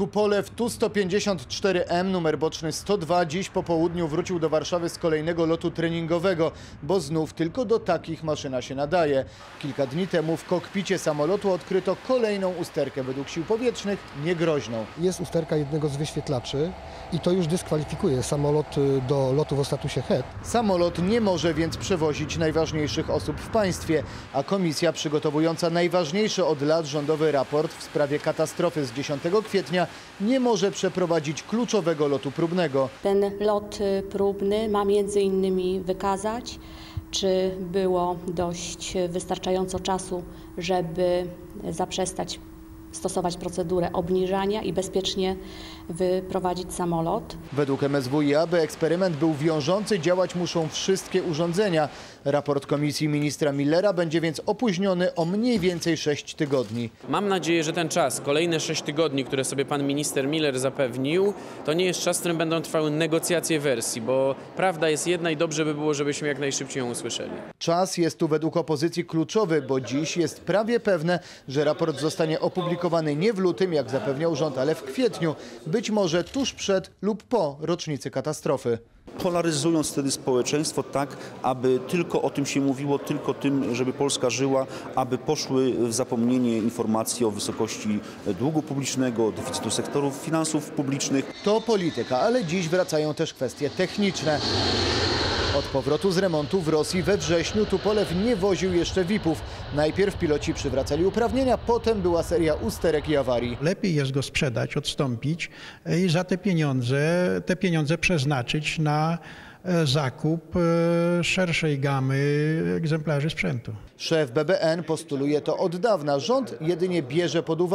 Tupolew Tu-154M, numer boczny 102, dziś po południu wrócił do Warszawy z kolejnego lotu treningowego, bo znów tylko do takich maszyna się nadaje. Kilka dni temu w kokpicie samolotu odkryto kolejną usterkę, według sił powietrznych niegroźną. Jest usterka jednego z wyświetlaczy i to już dyskwalifikuje samolot y, do lotu o statusie HET. Samolot nie może więc przewozić najważniejszych osób w państwie, a komisja przygotowująca najważniejszy od lat rządowy raport w sprawie katastrofy z 10 kwietnia nie może przeprowadzić kluczowego lotu próbnego. Ten lot y, próbny ma między innymi wykazać, czy było dość wystarczająco czasu, żeby zaprzestać stosować procedurę obniżania i bezpiecznie wyprowadzić samolot. Według MSWiA, by eksperyment był wiążący, działać muszą wszystkie urządzenia. Raport komisji ministra Millera będzie więc opóźniony o mniej więcej 6 tygodni. Mam nadzieję, że ten czas, kolejne 6 tygodni, które sobie pan minister Miller zapewnił, to nie jest czas, w którym będą trwały negocjacje wersji, bo prawda jest jedna i dobrze by było, żebyśmy jak najszybciej ją usłyszeli. Czas jest tu według opozycji kluczowy, bo dziś jest prawie pewne, że raport zostanie opublikowany nie w lutym, jak zapewniał rząd, ale w kwietniu, być może tuż przed lub po rocznicy katastrofy. polaryzując wtedy społeczeństwo tak, aby tylko o tym się mówiło, tylko tym, żeby Polska żyła, aby poszły w zapomnienie informacje o wysokości długu publicznego, deficytu sektorów finansów publicznych. To polityka, ale dziś wracają też kwestie techniczne. Od powrotu z remontu w Rosji we wrześniu Tupolew nie woził jeszcze VIP-ów. Najpierw piloci przywracali uprawnienia, potem była seria usterek i awarii. Lepiej jest go sprzedać, odstąpić i za te pieniądze, te pieniądze przeznaczyć na e, zakup e, szerszej gamy egzemplarzy sprzętu. Szef BBN postuluje to od dawna. Rząd jedynie bierze pod uwagę